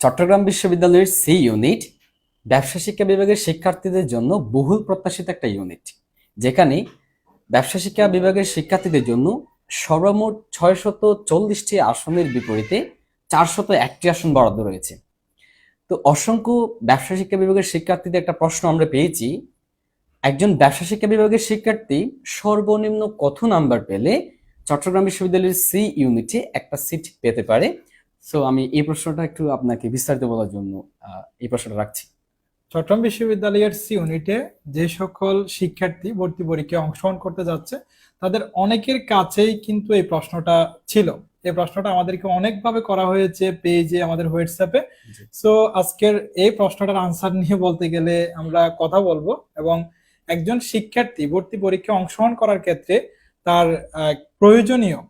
চট্টগ্রাম বিশ্ববিদ্যালয়ের C unit ব্যবসা শিক্ষা বিভাগের শিক্ষার্থীদের জন্য বহুল প্রত্যাশিত একটা ইউনিট যেখানে ব্যবসা শিক্ষা বিভাগের শিক্ষার্থীদের জন্য সর্বমোট ছয়শত চল্লিশটি আসনের বিপরীতে চারশত একটি আসন বরাদ্দ রয়েছে। তো অসংখ্য ব্যবসা শিক্ষা বিভাগের শিক্ষার্থীদের একটা প্রশ্ন আমরা পেয়েছি, একজন ব্যবসা শিক্ষা বিভাগের শিক্ষার্থী সর্বনিম্ন কত নাম্বার পেলে চট্টগ্রাম বিশ্ববিদ্যালয়ের সি ইউনিটে একটা সিট পেতে পারে? সো আমি এই প্রশ্নটা একটু আপনাকে বিস্তারিত বলার জন্য এই প্রশ্নটা রাখছি। চট্টগ্রাম বিশ্ববিদ্যালয়ের সি ইউনিটে যে সকল শিক্ষার্থী ভর্তি পরীক্ষায় অংশগ্রহণ করতে যাচ্ছে তাদের অনেকের কাছেই কিন্তু এই প্রশ্নটা ছিল। এই প্রশ্নটা আমাদেরকে অনেকভাবে করা হয়েছে পেজে আমাদের হোয়াটসঅ্যাপে। সো আজকের এই প্রশ্নটার আনসার নিয়ে বলতে গেলে আমরা কথা বলব এবং একজন শিক্ষার্থী ভর্তি পরীক্ষায় অংশগ্রহণ করার ক্ষেত্রে তার প্রয়োজনীয়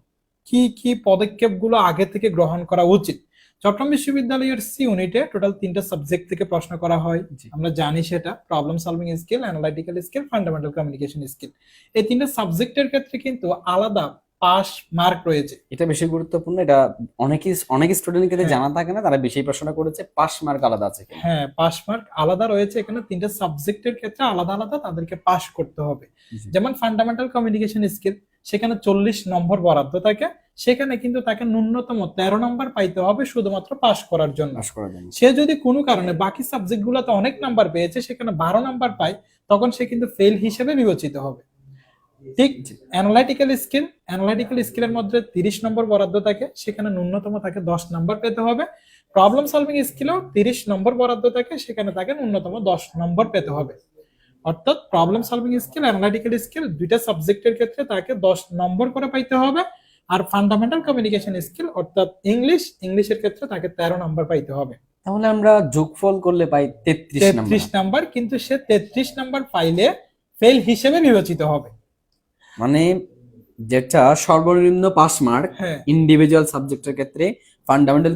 কি কি পদক্ষেপগুলো আগে থেকে গ্রহণ করা উচিত? চট্টগ্রাম বিশ্ববিদ্যালয়ের সি ইউনিটে টোটাল তিনটা সাবজেক্ট থেকে প্রশ্ন করা হয়। আমরা জানি সেটা problem solving skill analytical skill fundamental communication skill এই তিনটা সাবজেক্টের ক্ষেত্রে কিন্তু আলাদা পাস মার্ক রয়েছে। এটা বেশি গুরুত্বপূর্ণ এটা অনেকেই অনেক স্টুডেন্টের ক্ষেত্রে হ্যাঁ। জানা থাকে না তারা বেশি প্রশ্ন করেছে পাস মার্ক আলাদা আছে হ্যাঁ পাস মার্ক আলাদা রয়েছে এখানে তিনটা সাবজেক্টের ক্ষেত্রে আলাদা আলাদা তাদেরকে পাস করতে হবে। যেমন ফান্ডামেন্টাল কমিউনিকেশন স্কিল সেখানে চল্লিশ নম্বর বরাদ্দ থাকে। সেখানে কিন্তু তাকে ন্যূনতম তেরো নম্বর পাইতে হবে শুধুমাত্র পাস করার জন্য। সে যদি কোনো কারণে বাকি সাবজেক্ট গুলোতে অনেক নাম্বার পেয়েছে সেখানে বারো নাম্বার পায় তখন সে কিন্তু ফেল হিসেবে বিবেচিত হবে। ঠিক অ্যানালাইটিক্যাল স্কিল অ্যানালাইটিক্যাল স্কিলের মধ্যে তিরিশ নম্বর বরাদ্দ থাকে সেখানে ন্যূনতম তাকে দশ নম্বর পেতে হবে। প্রবলেম সলভিং স্কিলেও তিরিশ নম্বর বরাদ্দ থাকে সেখানে তাকে ন্যূনতম দশ নম্বর পেতে হবে। অর্থাৎ problem solving skill analytical skill দুইটা সাবজেক্টের ক্ষেত্রে তাকে দশ নম্বর করে পাইতে হবে। আর ফান্ডামেন্টাল কমিউনিকেশন স্কিল অর্থাৎ ইংলিশ ইংলিশের ক্ষেত্রে তাকে তেরো নম্বর পাইতে হবে। তাহলে আমরা যোগফল করলে পাই তেত্রিশ নাম্বার তেত্রিশ নাম্বার। কিন্তু সে তেত্রিশ নাম্বার পাইলে ফেল হিসেবে বিবেচিত হবে। মানে যেটা সর্বনিম্ন পাস মার্ক হ্যাঁ। ইন্ডিভিজুয়াল সাবজেক্টের ক্ষেত্রে ফান্ডামেন্টাল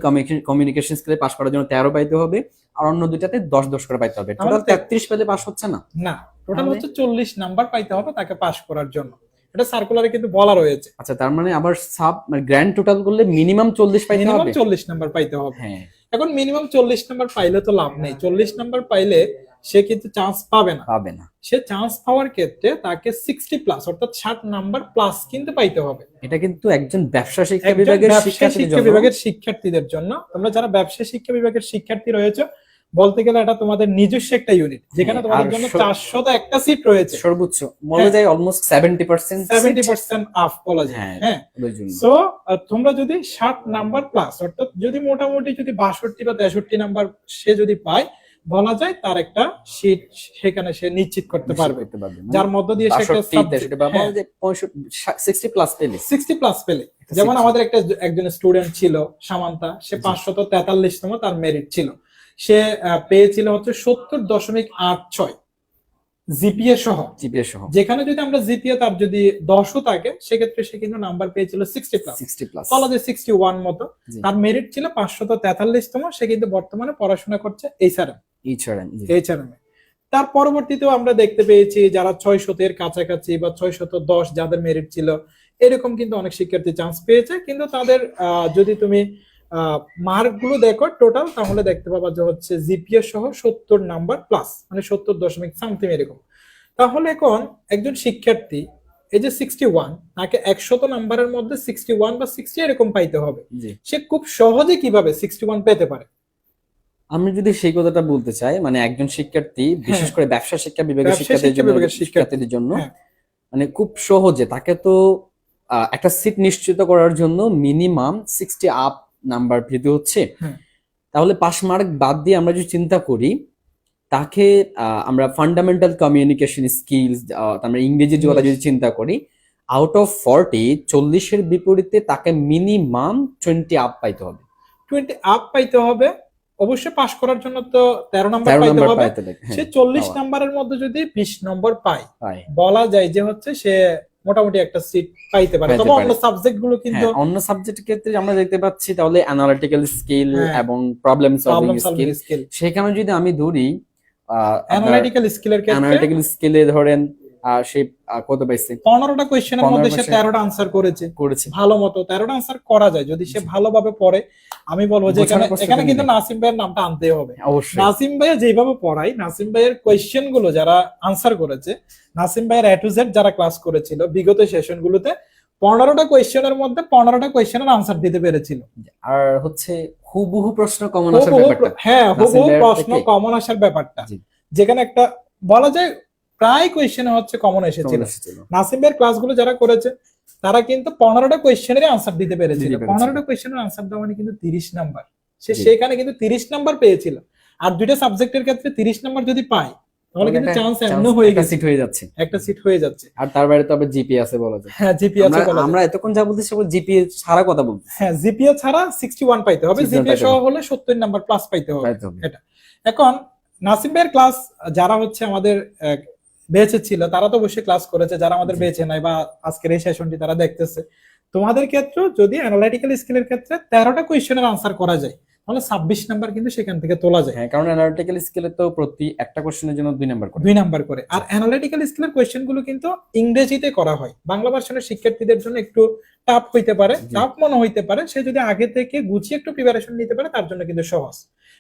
কমিউনিকেশন স্কিলে পাস করার জন্য তেরো পাইতে হবে। আর অন্য দুইটাতে দশ দশ করে পাইতে হবে। টোটাল তেত্রিশ পেলে পাস হচ্ছে না। না টোটাল হচ্ছে চল্লিশ নাম্বার পাইতে হবে তাকে পাস করার জন্য। এটা সার্কুলারে কিন্তু বলা রয়েছে। আচ্ছা তার মানে আবার সাব মানে গ্র্যান্ড টোটাল করলে মিনিমাম চল্লিশ পাইতে মিনিমাম হবে? চল্লিশ নাম্বার পাইতে হবে। হ্যাঁ। এখন মিনিমাম চল্লিশ নাম্বার পাইলে তো লাভ নেই। চল্লিশ নাম্বার পাইলে সে কিন্তু চান্স পাবে না। পাবে না। সে চান্স পাওয়ার ক্ষেত্রে তাকে সিক্সটি প্লাস অর্থাৎ ষাট নাম্বার প্লাস কিন্তু পাইতে হবে। এটা কিন্তু একজন ব্যবসা শিক্ষা বিভাগের শিক্ষার্থীদের শিক্ষা জন্য। বিভাগের শিক্ষার্থীদের জন্য। তোমরা যারা ব্যবসায় শিক্ষা বিভাগের শিক্ষার্থী রয়েছে বলতে গেলে এটা তোমাদের নিজস্ব একটা ইউনিট যেখানে হ্যাঁ, তোমাদের জন্য চারশত একটা সিট রয়েছে। সর্বোচ্চ বলা হ্যাঁ। যায় almost seventy percent seventy percent আফ বলা যায় হ্যাঁ। হ্যাঁ। সো তোমরা যদি ষাট নাম্বার প্লাস অর্থাৎ যদি মোটামুটি যদি বাষট্টি বা তেষট্টি নাম্বার সে যদি পায় বলা যায় তার একটা সিট সেখানে সে নিশ্চিত করতে পারবে। পারবে যার মধ্য দিয়ে সে একটা সিক্সটি প্লাস পেলে। সিক্সটি প্লাস পেলে। যেমন আমাদের একটা একজন স্টুডেন্ট ছিল সামান্তা সে। পাঁচশত তেতাল্লিশতম তার মেরিট ছিল। সে পেয়েছিল হচ্ছে সত্তর দশমিক আট ছয় জিপিএ সহ। জিপিএ সহ। যেখানে যদি আমরা জিপিএ তার যদি দশও থাকে সেক্ষেত্রে সে কিন্তু নাম্বার পেয়েছিল সিক্সটি প্লাস সিক্সটি প্লাস যায় সিক্সটি ওয়ান মতো। তার মেরিট ছিল পাঁচশত তেতাল্লিশতম। সে কিন্তু বর্তমানে পড়াশোনা করছে এইচআরএম জি। এইচআরএম তার পরবর্তীতেও আমরা দেখতে পেয়েছি যারা ছয় শতের কাছাকাছি বা ছয় শত দশ যাদের মেরিট ছিল এরকম কিন্তু অনেক শিক্ষার্থী চান্স পেয়েছে। কিন্তু তাদের আহ, যদি তুমি মার্কগুলো দেখো টোটাল তাহলে দেখতে পাবা যে হচ্ছে জিপিএ সহ সত্তর নাম্বার প্লাস মানে সত্তর দশমিক সামথিং এরকম। তাহলে এখন একজন শিক্ষার্থী এই যে সিক্সটি ওয়ান তাকে একশত নাম্বারের মধ্যে সিক্সটি ওয়ান বা সিক্সটি এরকম পাইতে হবে। সে খুব সহজে কীভাবে সিক্সটি ওয়ান পেতে পারে? আমি যদি সেই কথাটা বলতে চাই মানে একজন শিক্ষার্থী বিশেষ করে ব্যবসা শিক্ষা বিভাগের শিক্ষার্থীদের জন্য হ্যাঁ। মানে খুব সহজে তাকে তো একটা সিট নিশ্চিত করার জন্য মিনিমাম সিক্সটি আপ নাম্বার পেতে হচ্ছে। তাহলে পাস মার্ক বাদ দিয়ে আমরা যদি চিন্তা করি তাকে আমরা ফান্ডামেন্টাল কমিউনিকেশন স্কিলস আমরা ইংরেজির কথা যদি চিন্তা করি আউট অফ ফর্টি চল্লিশের বিপরীতে তাকে মিনিমাম টোয়েন্টি আপ পাইতে হবে। টোয়েন্টি আপ পাইতে হবে। অবশ্যই পাশ করার জন্য তো তেরো নম্বর পাইতে হবে। হ্যাঁ, সে চল্লিশ নম্বরের মধ্যে যদি বিশ নম্বর পায়। বলা যায় যে হচ্ছে সে মোটামুটি একটা সিট পাইতে পারে। তবে অন্য সাবজেক্টগুলো কিন্তু হ্যাঁ, অন্য সাবজেক্টের ক্ষেত্রে আমরা দেখতে পাচ্ছি তাহলে অ্যানালিটিক্যাল স্কিল। এবং প্রবলেম সলভিং স্কিল সেখানে যদি আমি ধরি অ্যানালিটিক্যাল স্কিলের ক্ষেত্রে অ্যানালিটিক্যাল স্কিলে ধরেন সে কত পাইছে? পনেরোটা কোয়েশ্চেনের মধ্যে সে তেরোটা আনসার করেছে। করেছে। ভালো মতো তেরোটা আনসার করা যায়। যদি সে ভালোভাবে পড়ে আমি বলব যে এখানে এখানে কিন্তু নাসিম ভাইয়ের নামটা আনতেই হবে। অবশ্যই। নাসিম ভাইয়া যেভাবে পড়ায় নাসিম ভাইয়ের কোয়েশ্চেনগুলো যারা আনসার করেছে নাসিম ভাইয়ের এ টু জেড যারা ক্লাস করেছিল বিগত সেশন গুলোতে পনেরোটা কোয়েশ্চেনের মধ্যে পনেরোটা কোয়েশ্চেনের আনসার দিতে পেরেছিল। আর হচ্ছে হুবহু প্রশ্ন কমন আসার ব্যাপারটা। হ্যাঁ হুবহু প্রশ্ন। কমন আসার ব্যাপারটা। যেখানে একটা বলা যায় প্রায় কোয়েশ্চেনে হচ্ছে কমন এসেছিল কমন এসেছিল। নাসিম ভাইয়ের ক্লাসগুলো যারা করেছে তারা কিন্তু পনেরোটা কোয়েশ্চেনের আনসার দিতে পেরেছিল। পনেরোটা কোয়েশ্চেনের আনসার দেওয়া মানে কিন্তু তিরিশ নাম্বার সে সেখানে কিন্তু তিরিশ নাম্বার পেয়েছিল। আর দুইটা সাবজেক্টের ক্ষেত্রে তিরিশ নাম্বার যদি পায় তাহলে কিন্তু চান্স এমন হয়ে গেছে। সিট হয়ে যাচ্ছে। একটা সিট হয়ে যাচ্ছে। আর তার বাইরে তো আবার জিপি আছে বলা যায়। হ্যাঁ জিপিএ আছে আমরা- বলা। আমরা এতক্ষণ যা বলতেছি সেগুলো জিপি ছাড়া কথা বলতে হ্যাঁ জিপিএ ছাড়া সিক্সটি ওয়ান পাইতে হবে। 61 জিপিএ সহ হলে সত্তর নাম্বার প্লাস পাইতে হবে। হবে। এখন নাসিম ভাইয়ের ক্লাস যারা হচ্ছে আমাদের বেঁচে ছিল তারা তো অবশ্যই ক্লাস করেছে যারা আমাদের। বেঁচে নাই বা আজকের এই সেশনটি তারা দেখতেছে। তোমাদের ক্ষেত্রে যদি অ্যানালাইটিক্যাল স্কিলের ক্ষেত্রে তেরোটা কোয়েশ্চেনের আনসার করা যায় তাহলে ছাব্বিশ নাম্বার কিন্তু সেখান থেকে তোলা যায়। হ্যাঁ কারণ অ্যানালিটিক্যাল স্কিলে তো প্রতি একটা কোশ্চেনের জন্য দুই নাম্বার করে। দুই নাম্বার করে। আর অ্যানালাইটিক্যাল স্কিলের কোয়েশ্চেনগুলো কিন্তু ইংরেজিতে করা হয় বাংলা ভার্সনের শিক্ষার্থীদের জন্য একটু টাফ হইতে পারে। টাফ মনে হইতে পারে সে যদি আগে থেকে গুছিয়ে একটু প্রিপারেশন নিতে পারে তার জন্য কিন্তু সহজ।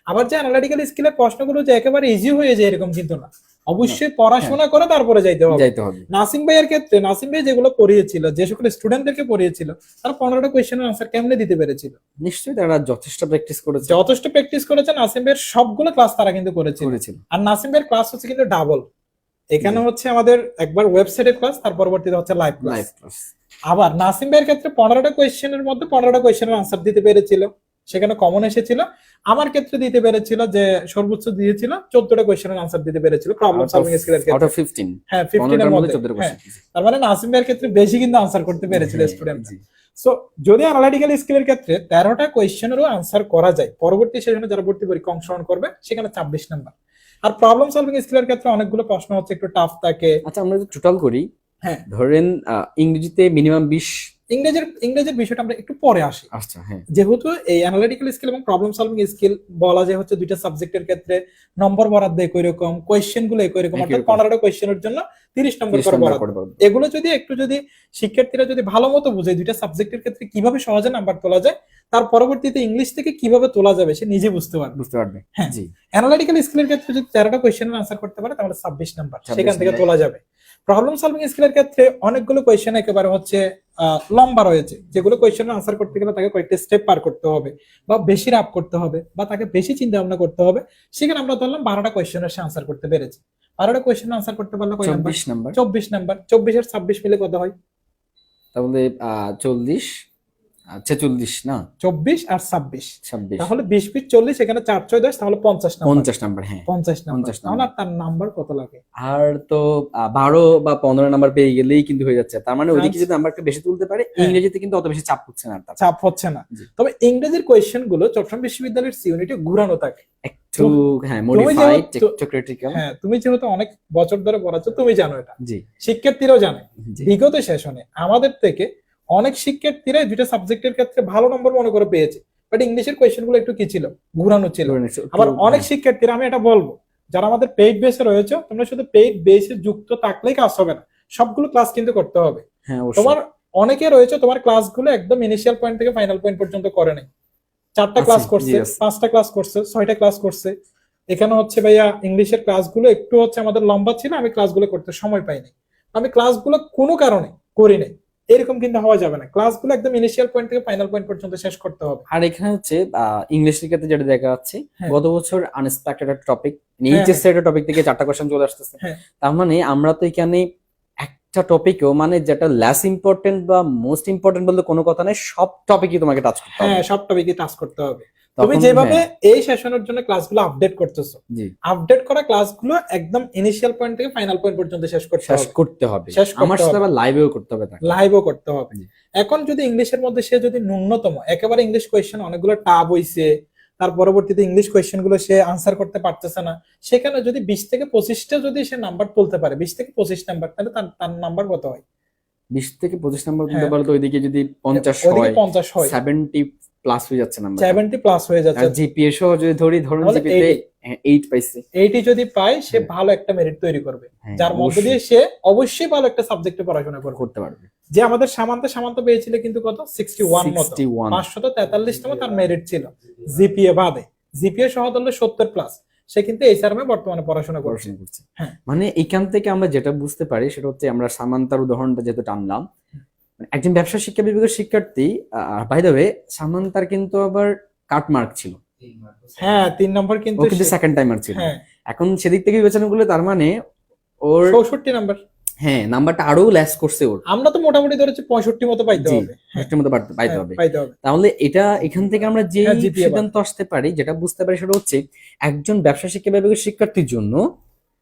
আবার যে অ্যানালাইটিক্যাল স্কিলের প্রশ্নগুলো যে একেবারে ইজি হয়ে যায় এরকম কিন্তু না। অবশ্যই পড়াশোনা করে তারপরে যাইতে হবে। যাইতে হবে। নাসিম ভাইয়ের ক্ষেত্রে নাসিম ভাই যেগুলো পড়িয়েছিল যে সকল স্টুডেন্টদেরকে পড়িয়েছিল তারা পনেরোটা কোয়েশ্চেনের আনসার কেমনে দিতে পেরেছিল? নিশ্চয়ই তারা যথেষ্ট প্র্যাকটিস করেছে। যথেষ্ট প্র্যাকটিস করেছে নাসিম ভাইয়ের সবগুলো ক্লাস তারা কিন্তু করেছিল। আর নাসিম ভাইয়ের ক্লাস হচ্ছে কিন্তু ডাবল এখানে হচ্ছে আমাদের একবার ওয়েবসাইটের ক্লাস তার পরবর্তীতে হচ্ছে লাইভ ক্লাস লাইভ ক্লাস আবার নাসিম ভাইয়ের ক্ষেত্রে পনেরোটা কোয়েশ্চেনের মধ্যে পনেরোটা কোয়েশ্চেনের আনসার দিতে পেরেছিল। সেখানে কমন এসেছিল। আমার ক্ষেত্রে দিতে পেরেছিল যে সর্বোচ্চ দিয়েছিল চোদ্দটা কোয়েশ্চেনের আনসার দিতে পেরেছিল। প্রবলেম সলভিং স্কিলের ক্ষেত্রে। হ্যাঁ ফিফটিনের মধ্যে হ্যাঁ তার মানে নাসিম ভাইয়ের ক্ষেত্রে বেশি কিন্তু আনসার করতে পেরেছিল হ্যাঁ, স্টুডেন্ট সো যদি অ্যানালাইটিক্যাল স্কিলের ক্ষেত্রে তেরোটা কোয়েশ্চেনেরও আনসার করা যায় পরবর্তী সেশনে যারা ভর্তি পরীক্ষা অংশগ্রহণ করবে সেখানে ছাব্বিশ নাম্বার আর প্রবলেম সলভিং স্কিলের ক্ষেত্রে অনেকগুলো প্রশ্ন হচ্ছে একটু টাফ থাকে। আচ্ছা আমরা যদি টোটাল করি হ্যাঁ। ধরেন ইংরেজিতে মিনিমাম বিশ ইংরেজির ইংরেজির বিষয়টা আমরা একটু পরে আসি। আচ্ছা হ্যাঁ। যেহেতু এই অ্যানালিটিক্যাল স্কিল এবং প্রবলেম সলভিং স্কিল বলা যায় হচ্ছে দুইটা সাবজেক্টের ক্ষেত্রে নম্বর বরাদ্দ একই রকম কোয়েশ্চেনগুলো একই রকম অর্থাৎ। পনেরোটা কোয়েশ্চেনের জন্য তিরিশ নম্বর করে বরাদ্দ। এগুলো যদি একটু যদি শিক্ষার্থীরা যদি ভালো মতো বুঝে দুইটা সাবজেক্টের ক্ষেত্রে কীভাবে সহজে নাম্বার তোলা যায় তার পরবর্তীতে ইংলিশ থেকে কীভাবে তোলা যাবে সে নিজে বুঝতে পারবে। বুঝতে পারবে। হ্যাঁ। জি। অ্যানালিটিক্যাল স্কিলের ক্ষেত্রে যদি তেরোটা কোয়েশ্চেনের আনসার করতে পারে তাহলে ছাব্বিশ নাম্বার সেখান থেকে তোলা যাবে। প্রবলেম সলভিং স্কিলের ক্ষেত্রে অনেকগুলো কোয়েশ্চেন একেবারে হচ্ছে লম্বা রয়েছে। যেগুলো কোয়েশ্চেনের আনসার করতে গেলে তাকে কয়েকটা স্টেপ পার করতে হবে বা বেশি রাপ করতে হবে বা তাকে বেশি চিন্তা ভাবনা করতে হবে। সেখানে আমরা ধরলাম বারোটা কোয়েশ্চেনের সে আনসার করতে পেরেছে। বারোটা কোয়েশ্চেন আনসার করতে পারলে কয় নাম্বার চব্বিশ নাম্বার চব্বিশ নাম্বার চব্বিশের ছাব্বিশ মিলে কত হয়? তাহলে আহ, চল্লিশ ছেচল্লিশ না? চব্বিশ আর ছাব্বিশ। ছাব্বিশ। তাহলে বিশ বিশ চল্লিশ এখানে চার ছয় দশ তাহলে পঞ্চাশ নাম্বার। পঞ্চাশ নাম্বার হ্যাঁ। পঞ্চাশ নাম্বার। 50 তাহলে আর তার নাম্বার কত লাগে? আর তো বারো বা পনেরো নাম্বার পেয়ে গেলেই কিন্তু হয়ে যাচ্ছে। তার মানে ওইদিকে। যদি নাম্বারটা বেশি তুলতে পারে হ্যাঁ। ইংরেজিতে কিন্তু অত বেশি চাপ হচ্ছে না চাপ হচ্ছে না। তবে ইংরেজির কোয়েশ্চেনগুলো চট্টগ্রাম বিশ্ববিদ্যালয়ের ইউনিটে ঘুরানো থাকে। একটু হ্যাঁ মডিফাইড একটু ক্রিটিক্যাল হ্যাঁ তুমি যেহেতু অনেক বছর ধরে পড়াচ্ছ তুমি জানো এটা। জি। শিক্ষার্থীরাও জানে। বিগত সেশনে আমাদের থেকে অনেক শিক্ষার্থীরা দুইটা সাবজেক্টের ক্ষেত্রে ভালো নম্বর মনে করে পেয়েছে বাট ইংলিশের কোয়েশ্চেনগুলো একটু কি ছিল? ঘুরানো ছিল। আবার অনেক হ্যাঁ, শিক্ষার্থীরা আমি এটা বলব যারা আমাদের পেইড বেসে রয়েছে তোমরা শুধু পেইড বেসে যুক্ত থাকলেই কাজ হবে না সবগুলো ক্লাস কিন্তু করতে হবে। হ্যাঁ তোমার অনেকে রয়েছে তোমার ক্লাসগুলো একদম ইনিশিয়াল পয়েন্ট থেকে ফাইনাল পয়েন্ট পর্যন্ত করে নাই। চারটা ক্লাস করছে পাঁচটা ক্লাস করছে ছয়টা ক্লাস করছে। এখানে হচ্ছে ভাইয়া ইংলিশের ক্লাসগুলো একটু হচ্ছে আমাদের লম্বা ছিল আমি ক্লাসগুলো করতে সময় পাইনি। আমি ক্লাসগুলো কোনো কারণে করি নাই। এরকম কিন্তু হওয়া যাবে না। ক্লাসগুলো একদম ইনিশিয়াল পয়েন্ট থেকে ফাইনাল পয়েন্ট পর্যন্ত শেষ করতে হবে। আর এখানে হচ্ছে ইংলিশের ক্ষেত্রে যেটা দেখা যাচ্ছে হ্যাঁ। গত বছর আনএক্সপেক্টেড একটা টপিক হ্যাঁ, এইচএস একটা টপিক থেকে চারটা কোশ্চেন চলে আসতেছে। হ্যাঁ। তার মানে আমরা তো এখানে একটা টপিকও মানে যেটা লেস ইম্পর্টেন্ট বা মোস্ট ইম্পর্টেন্ট বলতে কোনো কথা নেই সব টপিকই তোমাকে টাচ করতে হবে। হ্যাঁ সব টপিকই টাচ করতে হবে। তুমি যেভাবে হ্যাঁ, এই সেশনের জন্য ক্লাসগুলো আপডেট করতেছো আপডেট করা ক্লাসগুলো একদম ইনিশিয়াল পয়েন্ট থেকে ফাইনাল পয়েন্ট পর্যন্ত শেষ করতে শেষ করতে হবে। শেষ আমার সাথে। আবার লাইভেও করতে হবে লাইভও করতে হবে। এখন যদি ইংলিশের মধ্যে সে যদি ন্যূনতম একেবারে ইংলিশ কোয়েশ্চেন অনেকগুলো টাব হইছে তার পরবর্তীতে ইংলিশ কোয়েশ্চেনগুলো সে আনসার করতে পারতেছে না সেখানে যদি বিশ থেকে পঁচিশটা যদি সে নাম্বার তুলতে পারে বিশ থেকে পঁচিশ নাম্বার তাহলে তার তার নাম্বার কত হয়? বিশ থেকে পঁচিশ নাম্বার দিতে হ্যাঁ। পারলে তো ওইদিকে যদি পঞ্চাশ ওইদিকে হয় পঞ্চাশ হয়। সেভেন্টি প্লাস হয়ে যাচ্ছে নাম্বার সেভেন্টি প্লাস হয়ে যাচ্ছে। আর জিপিএ সহ যদি ধরি ধরুন জিপিতে 80 এইট পাইছে। এইটি যদি পায় সে হ্যাঁ। ভালো একটা মেরিট তৈরি করবে। হ্যাঁ, যার মধ্যে দিয়ে সে অবশ্যই ভালো একটা সাবজেক্টে পড়াশোনা করবে। করতে পারবে। যে আমাদের সামান্ত সামান্ত পেয়েছিল কিন্তু কত? সিক্সটি ওয়ান মতো। 61 পাঁচশত তেতাল্লিশতম তার মেরিট ছিল। জিপিএ বাদে। জিপিএ সহ ধরলে সত্তর প্লাস সে কিন্তু এই সার্মে বর্তমানে পড়াশোনা করছে। হ্যাঁ। মানে এখান থেকে আমরা যেটা বুঝতে পারি সেটা হচ্ছে আমরা সামান্তার উদাহরণটা যেহেতু টানলাম একজন ব্যবসা শিক্ষা বিভাগের শিক্ষার্থী বাই দ্য ওয়ে সামান্তার কিন্তু আবার কাট মার্ক ছিল। হ্যাঁ তিন নম্বর কিন্তু কিন্তু সেকেন্ড টাইমার ছিল। হ্যাঁ। এখন সেদিক থেকে বিবেচনা করলে তার মানে ওর চৌষট্টি নাম্বার হ্যাঁ নাম্বারটা আরও লেস করছে ওর। আমরা তো মোটামুটি ধরেছি পঁয়ষট্টি মতো পাইতে হবে। হ্যাঁ, পাইতে পাইতে হ্যাঁ, হবে। পাইতে হবে। তাহলে এটা এখান থেকে আমরা যে সিদ্ধান্ত আসতে পারি যেটা বুঝতে পারি সেটা হচ্ছে একজন ব্যবসা শিক্ষা বিভাগের শিক্ষার্থীর জন্য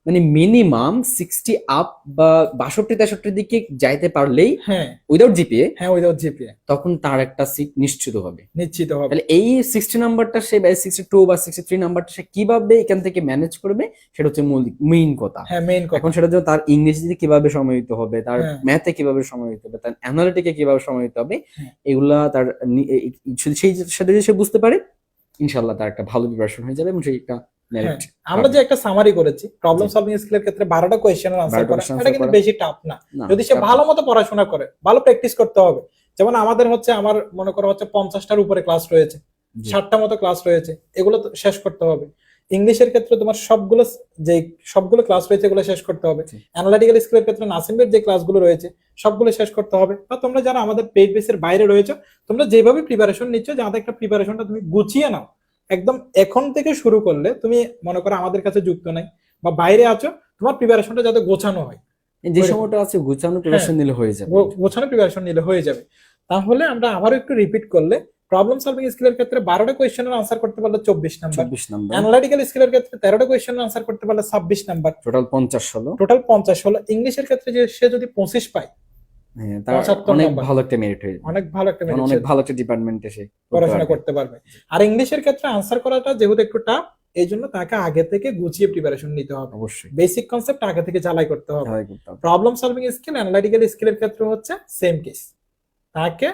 মানে মিনিমাম সিক্সটি আপ বা বাষট্টি তেষট্টির দিকে যাইতে পারলেই হ্যাঁ। উইদাউট জিপিএ হ্যাঁ উইদাউট জিপিএ তখন তার একটা সিট নিশ্চিত হবে। নিশ্চিত হবে। তাহলে এই সিক্সটি নাম্বারটা সে বা সিক্সটি টু বা সিক্সটি থ্রি নাম্বারটা সে কীভাবে এখান থেকে ম্যানেজ করবে সেটা হচ্ছে মূল মেইন কথা। হ্যাঁ মেইন কথা। এখন সেটা জন্য তার ইংরেজিতে কীভাবে সময় দিতে হবে তার। ম্যাথে কীভাবে সময় দিতে হবে তার অ্যানালিটিকে কীভাবে সময় দিতে হবে হ্যাঁ। এগুলা তার সেই সাথে যদি সে বুঝতে পারে ইনশাল্লাহ তার একটা ভালো প্রিপারেশন হয়ে যাবে এবং সেই একটা আমরা পাবে। যে একটা সামারি করেছি প্রবলেম সলভিং স্কিলের ক্ষেত্রে বারোটা কোয়েশ্চেনের আনসার করা এটা কিন্তু বেশি টাফ না। যদি সে ভালো মতো পড়াশোনা করে ভালো প্র্যাকটিস করতে হবে যেমন আমাদের হচ্ছে আমার মনে করো হচ্ছে পঞ্চাশটার উপরে ক্লাস রয়েছে ষাটটা মতো ক্লাস রয়েছে এগুলো তো শেষ করতে হবে। ইংলিশের ক্ষেত্রে তোমার সবগুলো যে সবগুলো ক্লাস রয়েছে এগুলো শেষ করতে হবে। অ্যানালিটিক্যাল স্কিলের ক্ষেত্রে নাসিমের যে ক্লাসগুলো রয়েছে সবগুলো শেষ করতে হবে। বা তোমরা যারা আমাদের পেজ বেসের বাইরে রয়েছে তোমরা যেভাবে প্রিপারেশন নিচ্ছ যাতে একটা প্রিপারেশনটা তুমি গুছিয়ে নাও একদম এখন থেকে শুরু করলে তুমি মনে করো আমাদের কাছে যুক্ত নাই বা বাইরে আছো তোমার প্রিপারেশনটা যাতে গোছানো হয়। যে সময়টা আছে গুছানো প্রিপারেশন নিলে হয়ে যাবে। গোছানো প্রিপারেশন নিলে হয়ে যাবে। তাহলে আমরা আবারও একটু রিপিট করলে প্রবলেম সলভিং স্কিলের ক্ষেত্রে বারোটা কোয়েশ্চেনের আনসার করতে পারলে চব্বিশ নাম্বার চব্বিশ নাম্বার অ্যানালিটিক্যাল স্কিলের ক্ষেত্রে তেরোটা কোয়েশ্চেনের আনসার করতে পারলে ছাব্বিশ নাম্বার টোটাল পঞ্চাশ হলো। টোটাল পঞ্চাশ হলো। ইংলিশের ক্ষেত্রে যে সে যদি পঁচিশ পায় হ্যাঁ তার 75 অনেক। ভালো একটা মেরিট হয়ে অনেক ভালো একটা merit অনেক ভালো একটা ডিপার্টমেন্টে সে পড়াশোনা করতে পারবে। আর ইংলিশের ক্ষেত্রে আনসার করাটা যেহেতু একটু টাফ এই জন্য তাকে আগে থেকে গুছিয়ে প্রিপারেশন নিতে হবে। অবশ্যই। বেসিক কনসেপ্ট আগে থেকে করতে হবে। করতে হবে। প্রবলেম সলভিং স্কিল অ্যানালিটিক্যাল স্কিলের ক্ষেত্রে হচ্ছে সেম কেস তাকে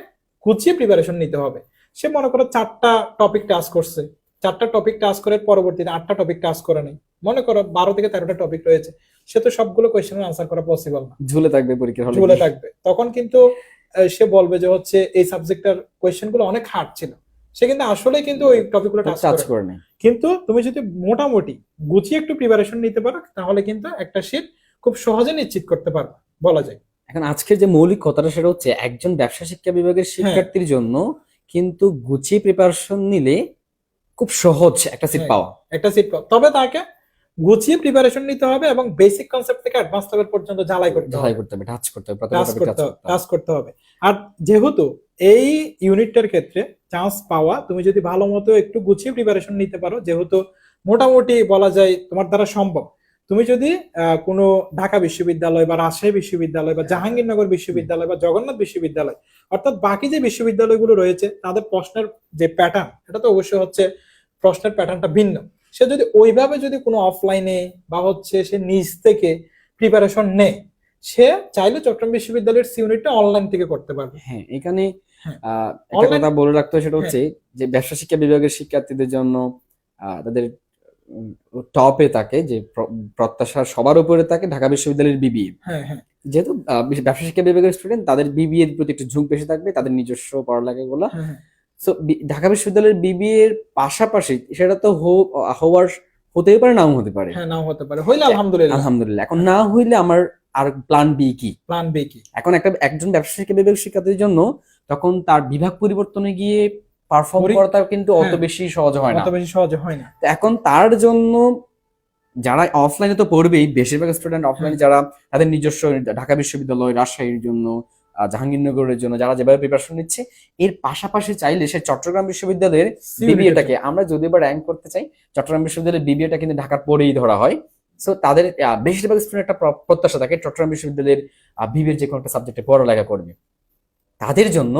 গুছিয়ে প্রিপারেশন নিতে হবে। সে মনে করো চারটা টপিক টাস্ক করছে। চারটা টপিক টাস্ক করে পরবর্তীতে আটটা টপিক টাস্ক করে নেই। মনে করো বারো থেকে তেরোটা টপিক রয়েছে। সে তো সবগুলো কোয়েশ্চেনের আনসার করা পসিবল না। ঝুলে থাকবে পরীক্ষার হলে। চলে থাকবে। তখন কিন্তু সে বলবে যে হচ্ছে এই সাবজেক্টটার কোয়েশ্চেনগুলো অনেক হার্ড ছিল। সে কিন্তু আসলে কিন্তু ওই টপিকগুলো টাচ করে। কিন্তু তুমি যদি মোটামুটি গুছিয়ে একটু প্রিপারেশন নিতে পারো তাহলে কিন্তু একটা শীট খুব সহজে নিশ্চিত করতে পারবে বলা যায়। এখন আজকের যে মৌলিক কথাটা সেটা হচ্ছে একজন ব্যবসা শিক্ষা বিভাগের শিক্ষার্থীর জন্য কিন্তু গুছিয়ে প্রিপারেশন নিলে খুব সহজ একটা সিট হ্যাঁ। পাওয়া। একটা সিট পাওয়া। তবে তাকে গুছিয়ে প্রিপারেশন নিতে হবে এবং বেসিক কনসেপ্ট থেকে অ্যাডভান্স লেভেল পর্যন্ত ঝালাই করতে হবে। ঝালাই করতে হবে টাচ করতে হবে টাচ করতে হবে টাচ করতে হবে। আর যেহেতু এই ইউনিটটার ক্ষেত্রে চান্স পাওয়া তুমি যদি ভালো মতো একটু গুছিয়ে প্রিপারেশন নিতে পারো যেহেতু মোটামুটি বলা যায় তোমার দ্বারা সম্ভব। তুমি যদি আহ, কোনো ঢাকা বিশ্ববিদ্যালয় বা রাজশাহী বিশ্ববিদ্যালয় বা জাহাঙ্গীরনগর বিশ্ববিদ্যালয় বা জগন্নাথ বিশ্ববিদ্যালয় অর্থাৎ বাকি যে বিশ্ববিদ্যালয়গুলো রয়েছে তাদের প্রশ্নের যে প্যাটার্ন এটা তো অবশ্যই হচ্ছে প্রশ্নের প্যাটার্নটা ভিন্ন। সে যদি ওইভাবে যদি কোনো অফলাইনে বা হচ্ছে সে নিজ থেকে প্রিপারেশন নেয় সে চাইলে চট্টগ্রাম বিশ্ববিদ্যালয়ের সি ইউনিটটা অনলাইন থেকে করতে পারবে হ্যাঁ এখানে হ্যাঁ। একটা কথা বলে রাখতে হয় সেটা হচ্ছে যে ব্যবসা শিক্ষা বিভাগের শিক্ষার্থীদের জন্য আহ, তাদের টপে থাকে যে প্রত্যাশা সবার উপরে থাকে ঢাকা বিশ্ববিদ্যালয়ের বিবিএ হ্যাঁ হ্যাঁ যেহেতু ব্যবসা শিক্ষা বিভাগের স্টুডেন্ট তাদের বিবিএ প্রতি একটু ঝুঁক বেশি থাকবে তাদের নিজস্ব পড়ালেখাগুলো হ্যাঁ, হ্যাঁ। সো ঢাকা বিশ্ববিদ্যালয়ের বিবিএ এর পাশাপাশি সেটা তো হওয়ার হতেই পারে নাও হতে পারে। হ্যাঁ নাও হতে পারে। হইলে আলহামদুলিল্লাহ। আলহামদুলিল্লাহ। এখন না হইলে আমার আর প্ল্যান বি কি? প্ল্যান বি কি? এখন একটা একজন ব্যবসা শিক্ষা বিভাগ শিক্ষার্থীর জন্য তখন তার বিভাগ পরিবর্তনে গিয়ে পারফর্ম পরি- করাটা কিন্তু অত হ্যাঁ। বেশি সহজ হয় না। অত বেশি সহজে হয় না। তো এখন তার জন্য যারা অফলাইনে তো পড়বেই বেশিরভাগ স্টুডেন্ট অফলাইনে যারা তাদের নিজস্ব ঢাকা বিশ্ববিদ্যালয় রাজশাহীর জন্য জাহাঙ্গীরনগরের জন্য যারা যেভাবে প্রিপারেশন নিচ্ছে এর পাশাপাশি চাইলে সে চট্টগ্রাম বিশ্ববিদ্যালয়ের বিবিএটাকে আমরা যদি বা র্যাঙ্ক করতে চাই চট্টগ্রাম বিশ্ববিদ্যালয়ের বিবিএটা কিন্তু ঢাকার পরেই ধরা হয়। সো তাদের বেশিরভাগ স্টুডেন্ট একটা প্রত্যাশা থাকে চট্টগ্রাম বিশ্ববিদ্যালয়ের বিবিএর যে কোনো একটা সাবজেক্টে পড়ালেখা করবে। তাদের জন্য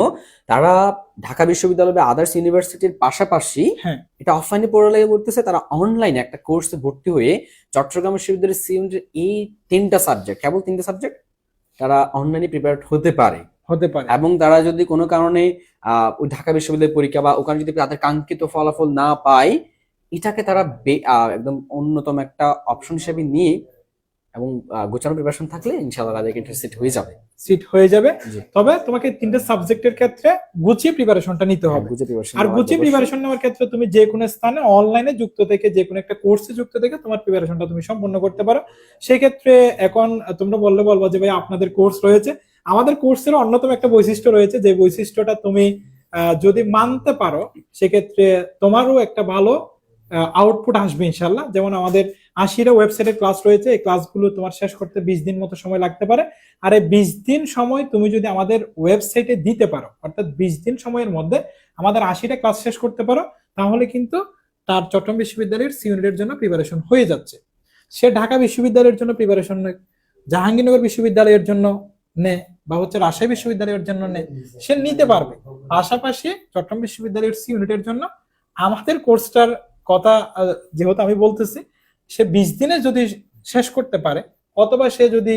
তারা ঢাকা বিশ্ববিদ্যালয় বা আদার্স ইউনিভার্সিটির পাশাপাশি হ্যাঁ। এটা অফলাইনে পড়ালেখা করতেছে তারা অনলাইনে একটা কোর্সে ভর্তি হয়ে চট্টগ্রাম বিশ্ববিদ্যালয়ের সিউনিটের এই তিনটা সাবজেক্ট কেবল তিনটা সাবজেক্ট তারা অনলাইনে প্রিপেয়ার হতে পারে। হতে পারে। এবং তারা যদি কোনো কারণে ওই ঢাকা বিশ্ববিদ্যালয়ের পরীক্ষা বা ওখানে যদি তাদের কাঙ্ক্ষিত ফলাফল না পায় এটাকে তারা বে- একদম অন্যতম একটা অপশন হিসেবে নিয়ে এবং গোছানো প্রিপারেশন থাকলে ইনশাআল্লাহ তাদেরকে ইন্টারেস্টেড হয়ে যাবে। সিট হয়ে যাবে। তবে তোমাকে তিনটে সাবজেক্টের ক্ষেত্রে গুছিয়ে প্রিপারেশনটা নিতে হবে। বুঝে preparation আর গুছিয়ে প্রিপারেশন নেওয়ার ক্ষেত্রে তুমি যে কোনো স্থানে অনলাইনে যুক্ত থেকে যে কোনো একটা কোর্সে যুক্ত থেকে তোমার প্রিপারেশনটা তুমি সম্পূর্ণ করতে পারো। সেক্ষেত্রে এখন তোমরা বললে বলব যে ভাই আপনাদের কোর্স রয়েছে। আমাদের কোর্সের অন্যতম একটা বৈশিষ্ট্য রয়েছে যে বৈশিষ্ট্যটা তুমি আহ, যদি মানতে পারো সেক্ষেত্রে তোমারও একটা ভালো আউটপুট আসবে ইনশাল্লাহ যেমন আমাদের আশিটা ওয়েবসাইটের ক্লাস রয়েছে, এই ক্লাসগুলো তোমার শেষ করতে বিশ দিন মতো সময় লাগতে পারে। আর এই বিশ দিন সময় তুমি যদি আমাদের ওয়েবসাইটে দিতে পারো, অর্থাৎ বিশ দিন সময়ের মধ্যে আমাদের আশিটা ক্লাস শেষ করতে পারো, তাহলে কিন্তু তার চট্টগ্রাম বিশ্ববিদ্যালয়ের সিউনিটের জন্য প্রিপারেশন হয়ে যাচ্ছে। সে ঢাকা বিশ্ববিদ্যালয়ের জন্য প্রিপারেশন নেয় জাহাঙ্গীরনগর বিশ্ববিদ্যালয়ের জন্য নে, বা হচ্ছে রাজশাহী বিশ্ববিদ্যালয়ের জন্য নে, সে নিতে পারবে। পাশাপাশি চট্টগ্রাম বিশ্ববিদ্যালয়ের সি ইউনিটের জন্য আমাদের কোর্সটার কথা যেহেতু আমি বলতেছি সে বিশ দিনে যদি শেষ করতে পারে অথবা সে যদি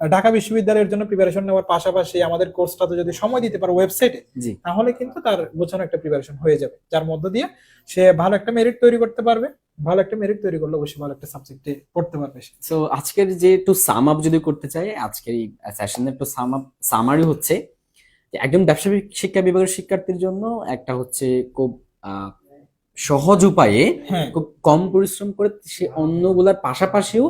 ঢাকা বিশ্ববিদ্যালয়ের জন্য প্রিপারেশন নেওয়ার পাশাপাশি আমাদের কোর্সটাতে যদি সময় দিতে পারে ওয়েবসাইটে তাহলে কিন্তু তার গোছানো একটা প্রিপারেশন হয়ে যাবে। যার মধ্য দিয়ে সে ভালো একটা মেরিট তৈরি করতে পারবে ভালো একটা মেরিট তৈরি করলে অবশ্যই ভালো একটা সাবজেক্টে পড়তে পারবে সে। সো আজকের যে একটু সাম আপ যদি করতে চাই আজকের এই সেশনের একটু সাম আপ সামারি হচ্ছে একজন ব্যবসা শিক্ষা বিভাগের শিক্ষার্থীর জন্য একটা হচ্ছে খুব আহ, সহজ উপায়ে হ্যাঁ খুব কম পরিশ্রম করে সে অন্যগুলার পাশাপাশিও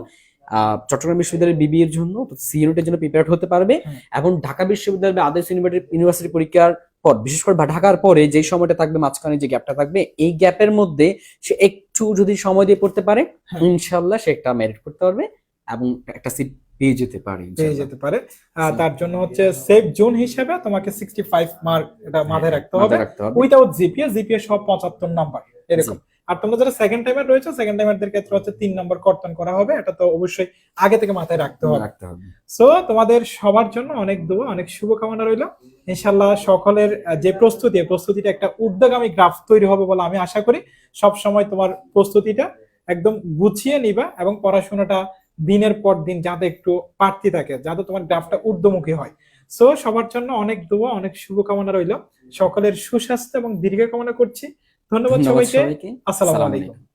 চট্টগ্রাম বিশ্ববিদ্যালয়ের বিবি এর জন্য সিইউনিটের জন্য প্রিপেয়ার হতে পারবে হ্যাঁ। এবং ঢাকা বিশ্ববিদ্যালয় বা আদার্স ইউনিভার্সিটি পরীক্ষার পর বিশেষ করে বা- ঢাকার পরে যে সময়টা থাকবে মাঝখানে যে গ্যাপটা থাকবে এই গ্যাপের মধ্যে সে একটু যদি সময় দিয়ে পড়তে পারে হ্যাঁ। ইনশাল্লাহ সে একটা মেরিট করতে পারবে এবং একটা সিট পেয়ে যেতে পারে পেয়ে। যেতে পারে। তার জন্য হচ্ছে সেফ জোন হিসেবে তোমাকে সিক্সটি ফাইভ মার্ক এটা মাথায় রাখতে হবে। মাথায় রাখতে হবে। উইথাউট জিপিএ জিপিএ সব পঁচাত্তর নাম্বার এরকম। আর তোমরা যারা সেকেন্ড টাইমার রয়েছে সেকেন্ড টাইমারদের ক্ষেত্রে হচ্ছে তিন নম্বর কর্তন করা হবে। এটা তো অবশ্যই আগে থেকে মাথায় রাখতে হবে। রাখতে হবে। সো তোমাদের সবার জন্য অনেক দোয়া অনেক শুভকামনা রইল। ইনশাল্লাহ সকলের যে প্রস্তুতি প্রস্তুতিটা একটা ঊর্ধ্বগামী গ্রাফ তৈরি হবে বলে আমি আশা করি। সব সময় তোমার প্রস্তুতিটা একদম গুছিয়ে নিবা এবং পড়াশোনাটা দিনের পর দিন যাতে একটু পার্থী থাকে যাতে তোমার গ্রাফটা ঊর্ধ্বমুখী হয়। সো সবার জন্য অনেক দোয়া অনেক শুভকামনা রইল। সকলের সুস্বাস্থ্য এবং দীর্ঘ কামনা করছি। ধন্যবাদ সবাইকে। আসসালামু আলাইকুম।